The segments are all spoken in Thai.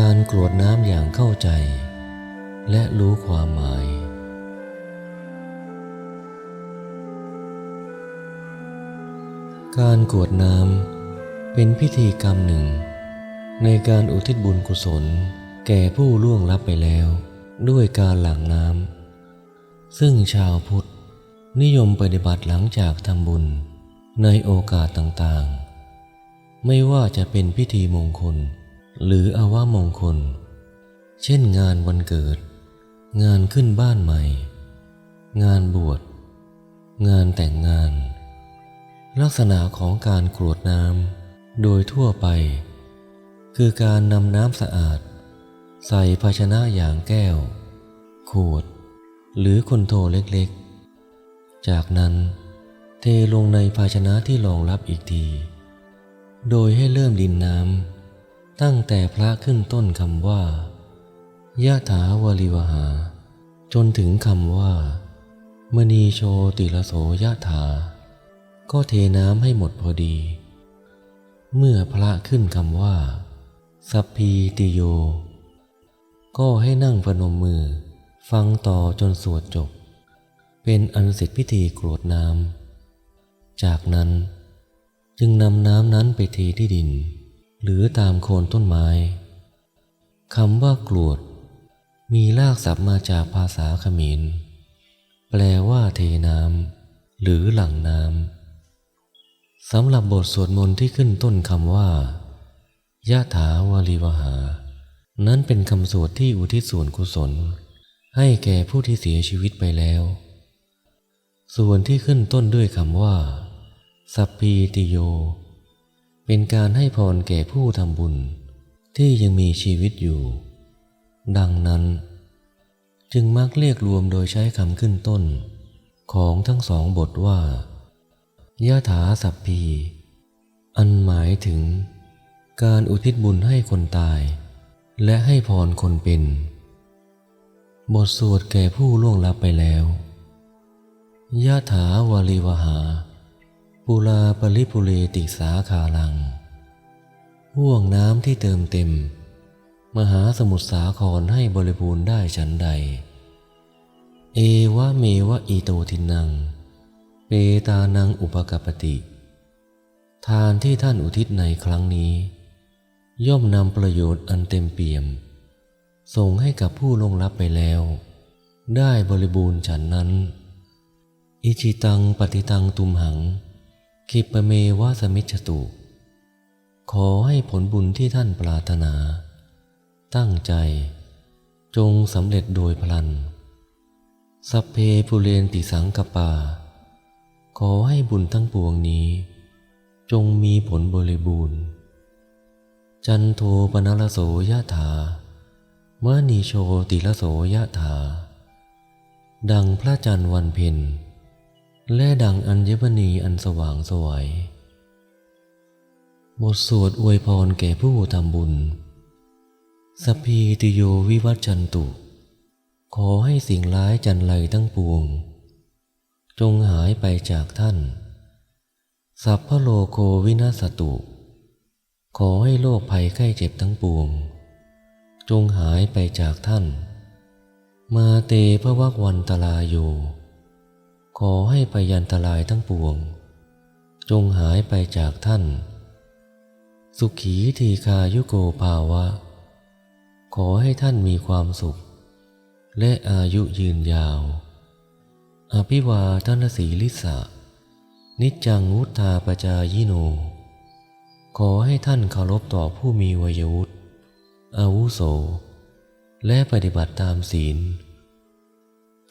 การกรวดน้ำอย่างเข้าใจ และรู้ความหมาย การกรวดน้ำเป็นพิธีกรรมหนึ่ง ในการอุทิศบุญกุศล แก่ผู้ล่วงลับไปแล้ว ด้วยการหลั่งน้ำซึ่งชาวพุทธ นิยมปฏิบัติหลังจากทำบุญในโอกาสต่างๆ ไม่ว่าจะเป็นพิธีมงคล หรืออาวมงคล เช่นงานวันเกิด งานขึ้นบ้านใหม่ งานบวช งานแต่งงาน ลักษณะของการกรวดน้ำโดยทั่วไป คือการนำน้ำสะอาด ใส่ภาชนะอย่างแก้ว ขวด หรือคนโทเล็กๆ จากนั้นเทลงในภาชนะที่รองรับอีกที โดยให้เริ่มดินน้ำ ตั้งแต่พระขึ้นต้นคำว่ายะถาวลิวหา จนถึงคำว่า มณีโชติลโสยะถา ก็เทน้ำให้หมดพอดี เมื่อพระขึ้นคำว่า สัพพีติโย ก็ให้นั่งประนมมือ ฟังต่อจนสวดจบ เป็นอันเสร็จพิธีกรวดน้ำ จากนั้นจึงนำน้ำนั้นไปเทที่ดิน หรือตามโคนต้นไม้คำว่ากรวด มีรากศัพท์มาจากภาษาเขมร แปลว่าเทน้ำหรือหลั่งน้ำสำหรับบทสวดมนต์ที่ขึ้นต้นคำว่ายะถาวาลีวหา นั้นเป็นคำสวดที่อุทิศส่วนกุศล ให้แก่ผู้ที่เสียชีวิตไปแล้ว ส่วนที่ขึ้นต้นด้วยคำว่า สัพพีติโย เป็นการให้พรแก่ผู้ทำบุญที่ยังมีชีวิตอยู่ ดังนั้น จึงมักเรียกรวมโดยใช้คำขึ้นต้น ของทั้งสองบทว่ายะถาสัพพี อันหมายถึง การอุทิศบุญให้คนตาย และให้พรคนเป็น บทสวดแก่ผู้ล่วงลับไปแล้วยะถาวาลีวหา ปุลาปริปุเรติสาคาลังห่วงน้ำที่เติมเต็ม มหาสมุทรสาครให้บริบูรณ์ได้ฉันใด เอวะเมวะอีโตทินัง เปตานังอุปกปติ ทานที่ท่านอุทิศในครั้งนี้ ย่อมนำประโยชน์อันเต็มเปี่ยม ส่งให้กับผู้ลงรับไปแล้ว ได้บริบูรณ์ฉันนั้น อิชิตังปฏิตังตุมหัง คิปเมวะสมิจตุ ขอให้ผลบุญที่ท่านปรารถนา ตั้งใจ จงสำเร็จโดยพลัน สัพเพปุเรนติสังกปา ขอให้บุญทั้งปวงนี้ จงมีผลบริบูรณ์ จันโทปนรโสยะถามณีโชติละโสยะถา ดังพระจันทร์วันเพ็ญ และดังอัญมณีอันสว่างสวย บทสวดอวยพรแก่ผู้ทำบุญ สพีติโยวิวัชชันตุ ขอให้สิ่งร้ายจันไรทั้งปวง จงหายไปจากท่าน สัพพโลโควินาสตุ ขอให้โรคภัยไข้เจ็บทั้งปวง จงหายไปจากท่าน มาเตพระวักวันตลาโย ขอให้ไปยันตรายทั้งปวง จงหายไปจากท่าน สุขีทีคายุโกภาวะ ขอให้ท่านมีความสุข และอายุยืนยาว อภิวาทนสีลิสะ นิจจังวุธาปจายิโน ขอให้ท่านเคารพต่อผู้มีวัยวุฒิอาวุโส และปฏิบัติตามศีล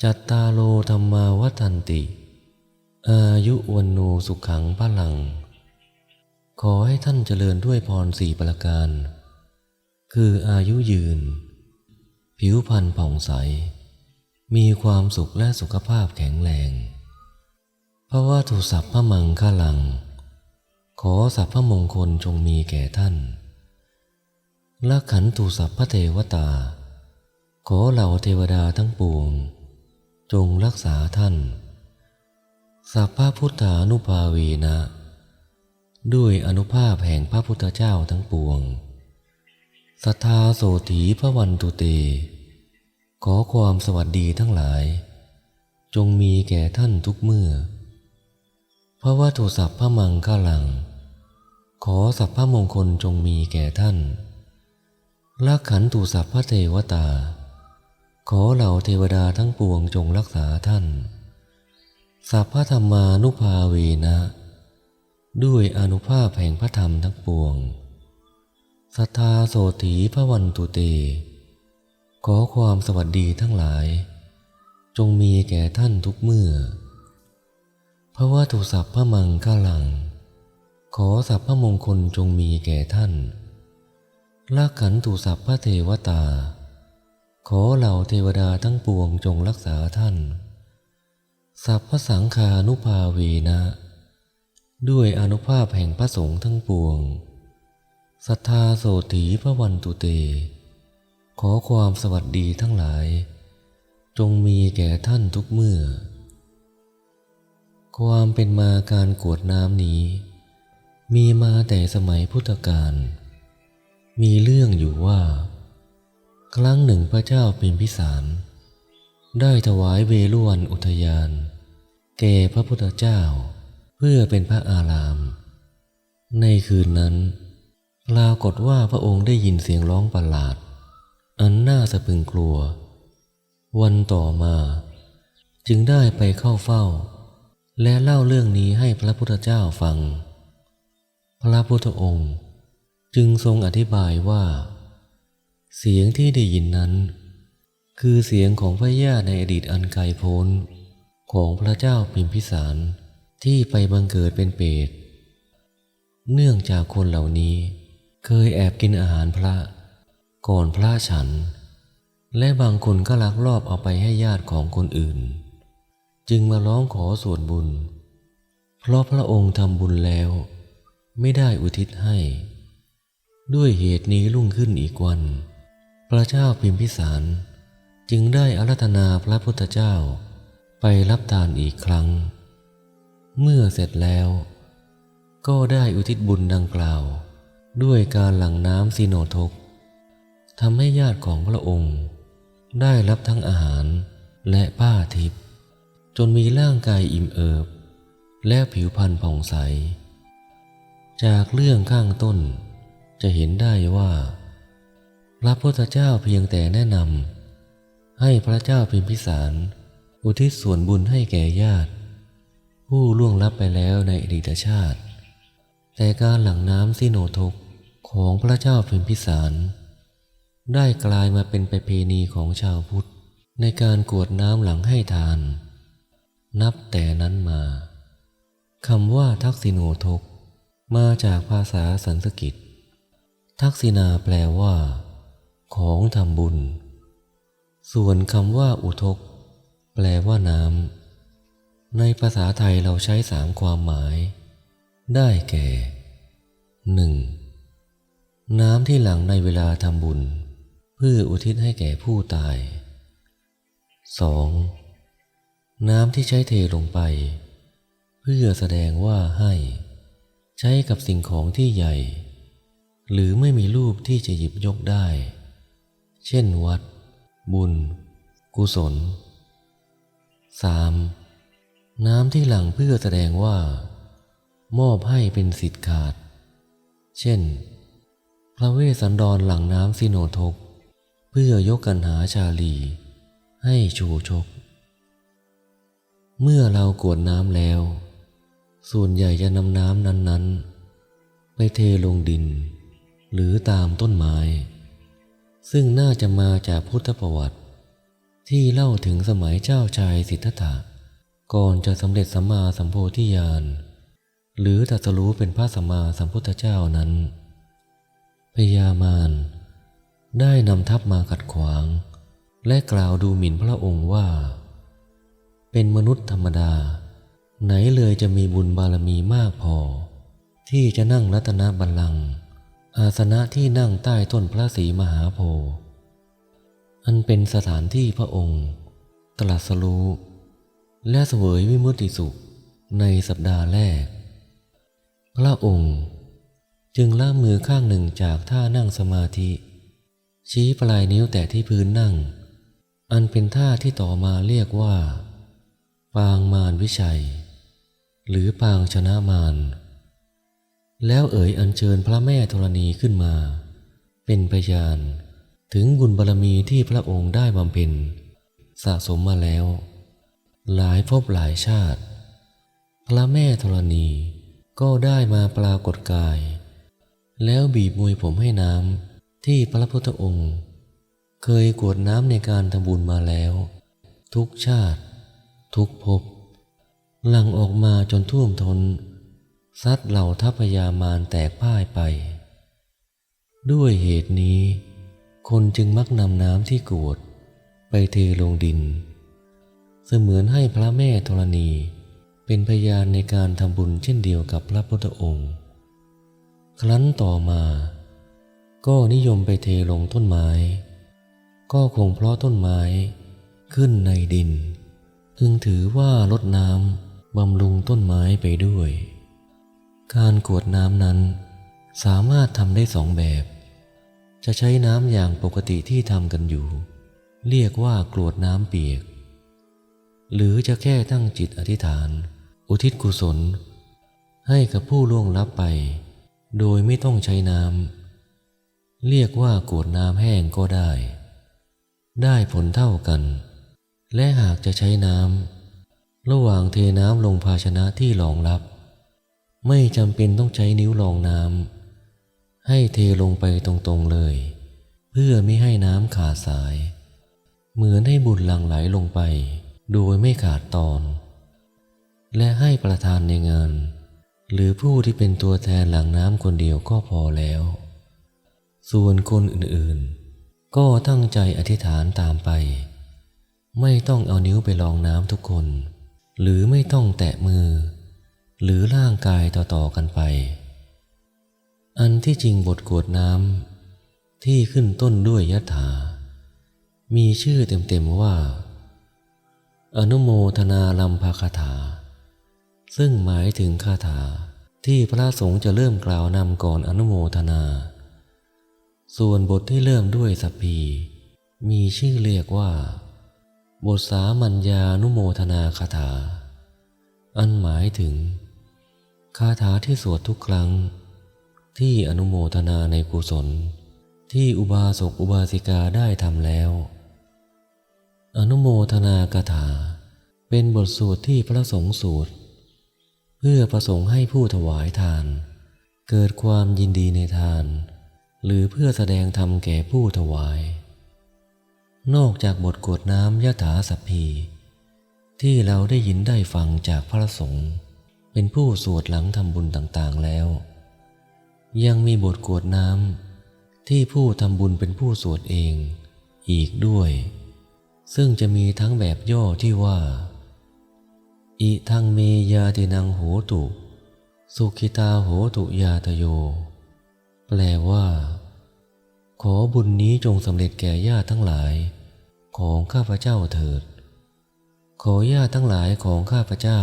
จัตตาโลธรรมาวัฏันติ อายุวันโนสุขขังพลัง ขอให้ท่านเจริญด้วยพรสี่ประการ คืออายุยืน ผิวพรรณผ่องใส มีความสุขและสุขภาพแข็งแรงเพราะว่าถูสัพพะมังคลัง ขอสัพพมงคลจงมีแก่ท่านละขันตุสัพพเทวตา ขอเหล่าเทวดาทั้งปวง จงรักษาท่าน สัพพะพุทธานุภาเวนะ ด้วยอนุภาพแห่งพระพุทธเจ้าทั้งปวงสัทธาโสถีพระวันตุเต ขอความสวัสดีทั้งหลาย จงมีแก่ท่านทุกเมื่อพระวัตุสัพพะมังคลัง ขอสัพพะมงคลจงมีแก่ท่านลักขันตุสัพพะเทวตา ขอเหล่าเทวดาทั้งปวงจงรักษาท่าน สัพพธรรมานุภาเวนะ ด้วยอนุภาพแห่งพระธรรมทั้งปวง สัทธาโสถีพระวันตุเต ขอความสวัสดีทั้งหลาย จงมีแก่ท่านทุกเมื่อพระวัตุสัพพะมังคลัง ขอสัพพะมงคลจงมีแก่ท่านลักขันตุสัพพะเทวตา ขอเหล่าเทวดาทั้งปวงจงรักษาท่าน สัพพสังคานุภาเวนะ ด้วยอนุภาพแห่งพระสงฆ์ทั้งปวง สัทธาโสถีพระวันตุเต ขอความสวัสดีทั้งหลาย จงมีแก่ท่านทุกเมื่อ ความเป็นมาการกวดน้ำนี้ มีมาแต่สมัยพุทธกาล มีเรื่องอยู่ว่า ครั้งหนึ่งพระเจ้าเป็นพิสารได้ถวายเวลุวันอุทยาน แก่พระพุทธเจ้า เพื่อเป็นพระอาราม ในคืนนั้นปรากฏว่าพระองค์ได้ยินเสียงร้องประหลาด อันน่าสะพึงกลัว วันต่อมา จึงได้ไปเข้าเฝ้า และเล่าเรื่องนี้ให้พระพุทธเจ้าฟัง พระพุทธองค์จึงทรงอธิบายว่า เสียงที่ได้ยินนั้น คือเสียงของพระญาติในอดีตอันไกลโพ้น ของพระเจ้าพิมพิสารที่ไปบังเกิดเป็นเปรตเนื่องจากคนเหล่านี้เคยแอบกินอาหารพระ ก่อนพระฉัน และบางคนก็ลักลอบเอาไปให้ญาติของคนอื่น จึงมาร้องขอส่วนบุญ เพราะพระองค์ทำบุญแล้ว ไม่ได้อุทิศให้ ด้วยเหตุนี้รุ่งขึ้นอีกวัน พระเจ้าพิมพิสารจึงได้อารัธนาพระพุทธเจ้าไปรับทานอีกครั้ง เมื่อเสร็จแล้ว ก็ได้อุทิศบุญดังกล่าว ด้วยการหลั่งน้ำซีโนทกทำให้ญาติของพระองค์ ได้รับทั้งอาหารและผ้าทิพย์จนมีร่างกายอิ่มเอิบ และผิวพรรณผ่องใส จากเรื่องข้างต้นจะเห็นได้ว่า พระพุทธเจ้าเพียงแต่แนะนำให้พระเจ้าพิมพิสาร อุทิศส่วนบุญให้แก่ญาติ ผู้ล่วงลับไปแล้วในอดีตชาติ แต่การหลั่งน้ำซิโนทกของพระเจ้าพิมพิสาร ได้กลายมาเป็นประเพณีของชาวพุทธ ในการกวดน้ำหลังให้ทาน นับแต่นั้นมาคำว่าทักษิโนทกมาจากภาษาสันสกฤตทักษิณาแปลว่า ของทำบุญ ส่วนคำว่าอุทก แปลว่าน้ำ ในภาษาไทยเราใช้สามความหมาย ได้แก่ 1. น้ำที่หลังในเวลาทำบุญ เพื่ออุทิศให้แก่ผู้ตาย 2. น้ำที่ใช้เทลงไป เพื่อแสดงว่าให้ ใช้กับสิ่งของที่ใหญ่ หรือไม่มีรูปที่จะหยิบยกได้ เช่นวัด บุญ กุศล 3. น้ำที่หลั่งเพื่อแสดงว่า มอบให้เป็นสิทธิ์ขาด เช่น พระเวสสันดรหลั่งน้ำสิโนทก เพื่อยกกันหาชาลี ให้ชูชก เมื่อเรากวดน้ำแล้ว ส่วนใหญ่จะนำน้ำนั้นๆ ไปเทลงดิน หรือตามต้นไม้ ซึ่งน่าจะมาจากพุทธประวัติ ที่เล่าถึงสมัยเจ้าชายสิทธัตถะก่อนจะสำเร็จสัมมาสัมโพธิญาณหรือตรัสรู้เป็นพระสัมมาสัมพุทธเจ้านั้นพญามารได้นำทัพมาขัดขวาง และกล่าวดูหมิ่นพระองค์ว่า เป็นมนุษย์ธรรมดา ไหนเลยจะมีบุญบารมีมากพอ ที่จะนั่งรัตนบัลลังก์ อาสนะที่นั่งใต้ต้นพระศรีมหาโพธิ์อันเป็นสถานที่พระองค์ ตรัสรู้และเสวยวิมุตติสุขในสัปดาห์แรก พระองค์จึงละมือข้างหนึ่งจากท่านั่งสมาธิ ชี้ปลายนิ้วแตะที่พื้นนั่ง อันเป็นท่าที่ต่อมาเรียกว่า ปางมารวิชัย หรือปางชนะมาร แล้วเอ่ยอัญเชิญพระแม่ธรณีขึ้นมา เป็นพยานถึงบุญบารมีที่พระองค์ได้บำเพ็ญสะสมมาแล้ว หลายภพหลายชาติ พระแม่ธรณีก็ได้มาปรากฏกาย แล้วบีบมวยผมให้น้ำที่พระพุทธองค์ เคยกวดน้ำในการทำบุญมาแล้ว ทุกชาติ ทุกภพหลั่งออกมาจนท่วมทน ซัดเหล่าทัพยามารแตกพ่ายไป ด้วยเหตุนี้ คนจึงมักนำน้ำที่กรวด ไปเทลงดิน เสมือนให้พระแม่ธรณี เป็นพยานในการทำบุญเช่นเดียวกับพระพุทธองค์ ครั้นต่อมา ก็นิยมไปเทลงต้นไม้ ก็คงเพราะต้นไม้ขึ้นในดิน พึงถือว่าลดน้ำบำรุงต้นไม้ไปด้วย การกรวดน้ำนั้น สามารถทำได้สองแบบ จะใช้น้ำอย่างปกติที่ทำกันอยู่ เรียกว่ากรวดน้ำเปียก หรือจะแค่ตั้งจิตอธิษฐาน อุทิศกุศล ให้กับผู้ล่วงลับไป โดยไม่ต้องใช้น้ำ เรียกว่ากรวดน้ำแห้งก็ได้ ได้ผลเท่ากัน และหากจะใช้น้ำระหว่างเทน้ำลงภาชนะที่รองรับ ไม่จำเป็นต้องใช้นิ้วรองน้ำให้เทลงไปตรงๆเลย เพื่อไม่ให้น้ำขาดสาย เหมือนให้บุญหลั่งไหลลงไป โดยไม่ขาดตอน และให้ประธานในงาน หรือผู้ที่เป็นตัวแทนหลังน้ำคนเดียวก็พอแล้ว ส่วนคนอื่นๆ ก็ตั้งใจอธิษฐานตามไป ไม่ต้องเอานิ้วไปลองน้ำทุกคน หรือไม่ต้องแตะมือ หรือร่างกายต่อๆกันไป อันที่จริงบทกวดน้ำที่ขึ้นต้นด้วยยะถา มีชื่อเต็มๆว่า อนุโมทนาลัมภคาถา ซึ่งหมายถึงคาถาที่พระสงฆ์จะเริ่มกล่าวนำก่อนอนุโมทนา ส่วนบทที่เริ่มด้วยสัพพีมีชื่อเรียกว่า บทสามัญญานุโมทนาคาถา อันหมายถึง คาถาที่สวดทุกครั้ง ที่อนุโมทนาในกุศล ที่อุบาสกอุบาสิกาได้ทำแล้ว อนุโมทนากถา เป็นบทสวดที่พระสงฆ์สวดเพื่อประสงค์ให้ผู้ถวายทาน เกิดความยินดีในทาน หรือเพื่อแสดงธรรมแก่ผู้ถวาย นอกจากบทกวดน้ำยะถาสัพพีที่เราได้ยินได้ฟังจากพระสงฆ์ เป็นผู้สวดหลังทำบุญต่างๆแล้ว ยังมีบทกรวดน้ำที่ผู้ทำบุญเป็นผู้สวดเองอีกด้วย ซึ่งจะมีทั้งแบบย่อที่ว่า อิทังเมยาตินังโหตุ สุขิตาโหตุยาตโย แปลว่า ขอบุญนี้จงสำเร็จแก่ญาติทั้งหลายของข้าพเจ้าเถิด ขอญาติทั้งหลายของข้าพเจ้า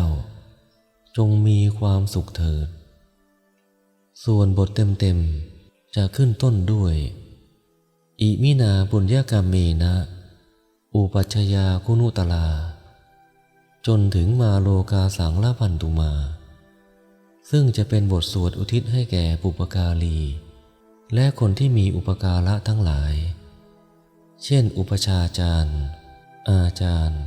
จงมีความสุขเถิด ส่วนบทเต็มๆ จะขึ้นต้นด้วย อิมินาบุญญากรรมเมนะ อุปัชยาคุนุตลา จนถึงมาโลกาสังละพันตุมา ซึ่งจะเป็นบทสวดอุทิศให้แก่ปุปการี และคนที่มีอุปการะทั้งหลาย เช่น อุปชาจารย์ อาจารย์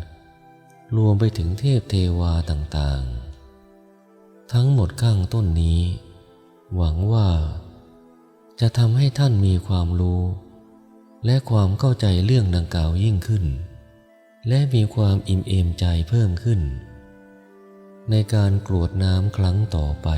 รวมไปถึงเทพเทวาต่างๆ ทั้งหมดข้างต้นนี้ หวังว่า จะทำให้ท่านมีความรู้ และความเข้าใจเรื่องดังกล่าวยิ่งขึ้น และมีความอิ่มเอมใจเพิ่มขึ้น ในการกรวดน้ำครั้งต่อไป